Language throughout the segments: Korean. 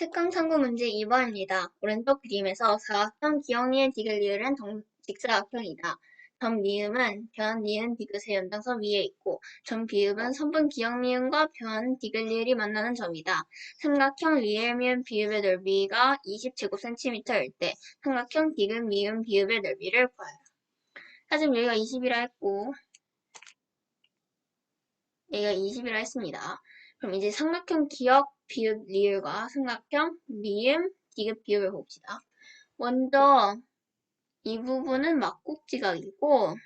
특강 참고 문제 2번입니다. 오른쪽 그림에서 사각형 기역니은 디귿리을은 동- 직사각형이다. 점 미음은 변 니은 디귿의 연장선 위에 있고 점 비읍은 선분 기역니은과 변 디귿 리을이 만나는 점이다. 삼각형 리을 미음 비읍의 넓이가 20제곱cm일 때 삼각형 디귿 미음 비읍의 넓이를 구하라. 사진 여기가 20이라 했고 여기가 20이라 했습니다. 그럼 이제 삼각형 기역 비읍 리을과 삼각형 미음 디귿 비읍을 봅시다. 먼저 이 부분은 막국지각이고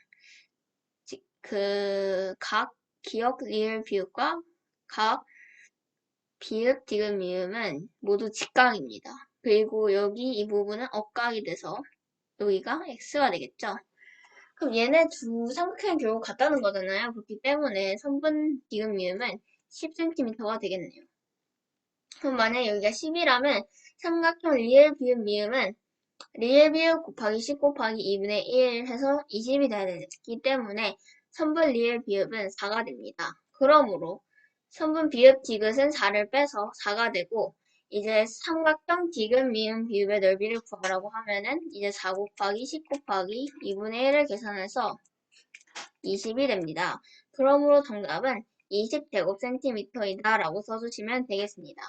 그 각 기역 리을 비읍과 각 비읍 디귿 미음은 모두 직각입니다. 그리고 여기 이 부분은 억각이 돼서 여기가 x가 되겠죠. 그럼 얘네 두 삼각형이 결국 같다는 거잖아요. 그렇기 때문에 선분 디귿 미음은 10cm가 되겠네요. 그럼 만약 여기가 10이라면 삼각형 리을 비읍 미음은 리을 비읍 곱하기 10 곱하기 2분의 1 해서 20이 돼야 되기 때문에 선분 리을 비읍은 4가 됩니다. 그러므로 선분 비읍 디귿은 4를 빼서 4가 되고 이제 삼각형 디귿 미음 비읍의 넓이를 구하라고 하면은 이제 4 곱하기 10 곱하기 2분의 1을 계산해서 20이 됩니다. 그러므로 정답은 20제곱cm이다 라고 써주시면 되겠습니다.